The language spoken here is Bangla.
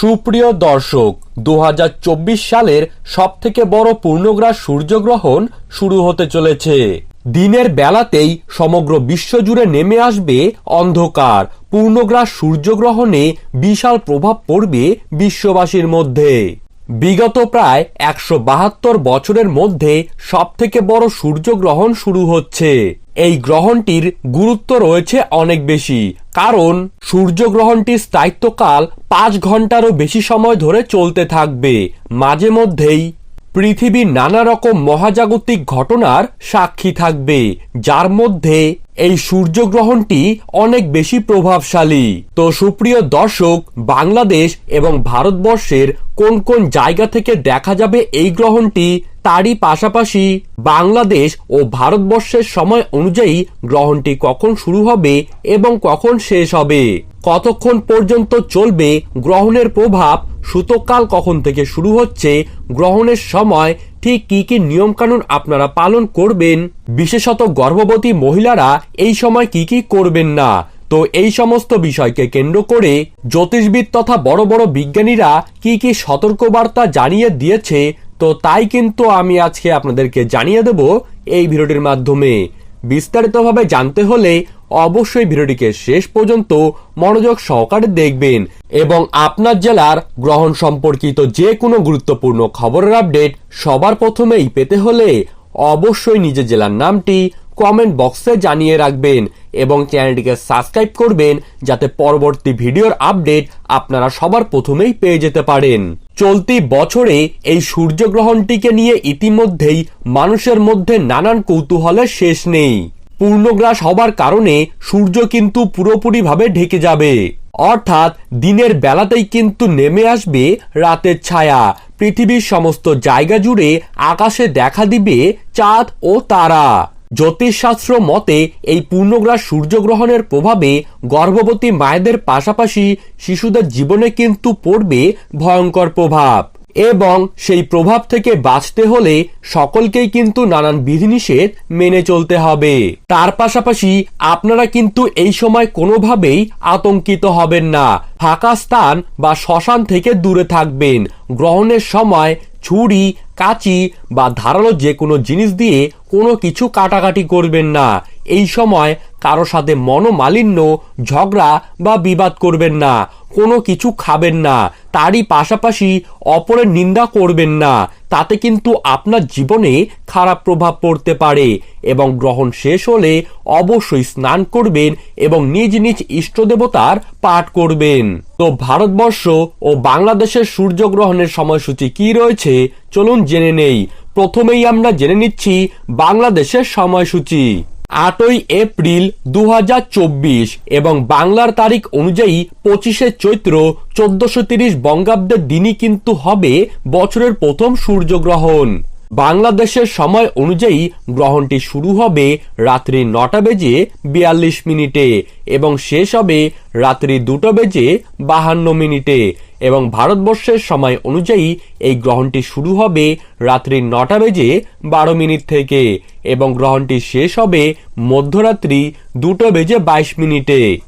সুপ্রিয় দর্শক দু হাজার চব্বিশ সালের সব থেকে বড় পূর্ণগ্রাস সূর্যগ্রহণ শুরু হতে চলেছে। দিনের বেলাতেই সমগ্র বিশ্বজুড়ে নেমে আসবে অন্ধকার। পূর্ণগ্রাস সূর্যগ্রহণে বিশাল প্রভাব পড়বে বিশ্ববাসীর মধ্যে। বিগত প্রায় একশো বাহাত্তর বছরের মধ্যে সব থেকে বড় সূর্যগ্রহণ শুরু হচ্ছে। এই গ্রহণটির গুরুত্ব রয়েছে অনেক বেশি। কারণ, সূর্যগ্রহণটির স্থায়িত্বকাল পাঁচ ঘন্টারও বেশি সময় ধরে চলতে থাকবে। মাঝে মধ্যেই পৃথিবীর নানা রকম মহাজাগতিক ঘটনার সাক্ষী থাকবে, যার মধ্যে এই সূর্যগ্রহণটি অনেক বেশি প্রভাবশালী। তো সুপ্রিয় দর্শক, বাংলাদেশ এবং ভারতবর্ষের কোন কোন জায়গা থেকে দেখা যাবে এই গ্রহণটি, তারই পাশাপাশি বাংলাদেশ ও ভারতবর্ষের সময় অনুযায়ী গ্রহণটি কখন শুরু হবে এবং কখন শেষ হবে? কতক্ষণ পর্যন্ত চলবে গ্রহণের প্রভাব সূতককাল কখন থেকে শুরু হচ্ছে, গ্রহণের সময় ঠিক কি কি নিয়মকানুন আপনারা পালন করবেন, বিশেষত গর্ভবতী মহিলারা এই সময় কি কি করবেন না? তো এই সমস্ত বিষয়কে কেন্দ্র করে জ্যোতিষবিদ তথা বড় বড় বিজ্ঞানীরা কি কি সতর্কবার্তা জানিয়ে দিয়েছে, তো তাই কিন্তু আমি আজকে আপনাদেরকে জানিয়ে দেব এই ভিডিওটির মাধ্যমে। বিস্তারিতভাবে জানতে হলে অবশ্যই ভিডিওটিকে শেষ পর্যন্ত মনোযোগ সহকারে দেখবেন এবং আপনার জেলার গ্রহণ সম্পর্কিত যে কোনো গুরুত্বপূর্ণ খবরের আপডেট সবার প্রথমেই পেতে হলে অবশ্যই নিজের জেলার নামটি কমেন্ট বক্সে জানিয়ে রাখবেন এবং চ্যানেলটিকে সাবস্ক্রাইব করবেন যাতে পরবর্তী ভিডিওর আপডেট আপনারা সবার প্রথমেই পেয়ে যেতে পারেন। চলতি বছরে এই সূর্যগ্রহণটিকে নিয়ে ইতিমধ্যেই মানুষের মধ্যে নানান কৌতূহলের শেষ নেই। পূর্ণগ্রাস হবার কারণে সূর্য কিন্তু পুরোপুরিভাবে ঢেকে যাবে। অর্থাৎ দিনের বেলাতেই কিন্তু নেমে আসবে রাতের ছায়া। পৃথিবীর সমস্ত জায়গা জুড়ে আকাশে দেখা দিবে চাঁদ ও তারা। জ্যোতিষশাস্ত্র মতে, এই পূর্ণগ্রাস সূর্যগ্রহণের প্রভাবে গর্ভবতী মায়েদের পাশাপাশি শিশুদের জীবনে কিন্তু পড়বে ভয়ঙ্কর প্রভাব। এবং সেই প্রভাব থেকে বাঁচতে হলে সকলকেই কিন্তু নানান বিধিনিষেধ মেনে চলতে হবে। তার পাশাপাশি আপনারা কিন্তু এই সময় কোনোভাবেই আতঙ্কিত হবেন না। ফাঁকা স্থান বা শ্মশান থেকে দূরে থাকবেন। গ্রহণের সময় ছুরি, কাঁচি বা ধারালো যে কোনো জিনিস দিয়ে কোনো কিছু কাটাকাটি করবেন না। এই সময় কারও সাথে মনোমালিন্য, ঝগড়া বা বিবাদ করবেন না। কোনো কিছু খাবেন না। তারই পাশাপাশি অপরের নিন্দা করবেন না। তাতে কিন্তু আপনার জীবনে খারাপ প্রভাব পড়তে পারে এবং গ্রহণ শেষ হলে অবশ্যই স্নান করবেন এবং নিজ নিজ ইষ্ট দেবতার পাঠ করবেন। তো ভারতবর্ষ ও বাংলাদেশের সূর্যগ্রহণের সময়সূচি কি রয়েছে? চলুন জেনে নেই। প্রথমেই আমরা জেনে নিচ্ছি বাংলাদেশের সময়সূচি। আটই এপ্রিল দু হাজার চব্বিশ এবং বাংলার তারিখ অনুযায়ী পঁচিশে চৈত্র চোদ্দশো তিরিশ বঙ্গাব্দের দিনই কিন্তু হবে বছরের প্রথম সূর্যগ্রহণ। বাংলাদেশের সময় অনুযায়ী গ্রহণটি শুরু হবে রাত্রি নটা বেজে বিয়াল্লিশ মিনিটে এবং শেষ হবে রাত্রি দুটো বেজে বাহান্ন মিনিটে এবং ভারতবর্ষের সময় অনুযায়ী এই গ্রহণটি শুরু হবে রাত্রি নটা বেজে বারো মিনিট থেকে এবং গ্রহণটি শেষ হবে মধ্যরাত্রি দুটো বেজে বাইশ মিনিটে।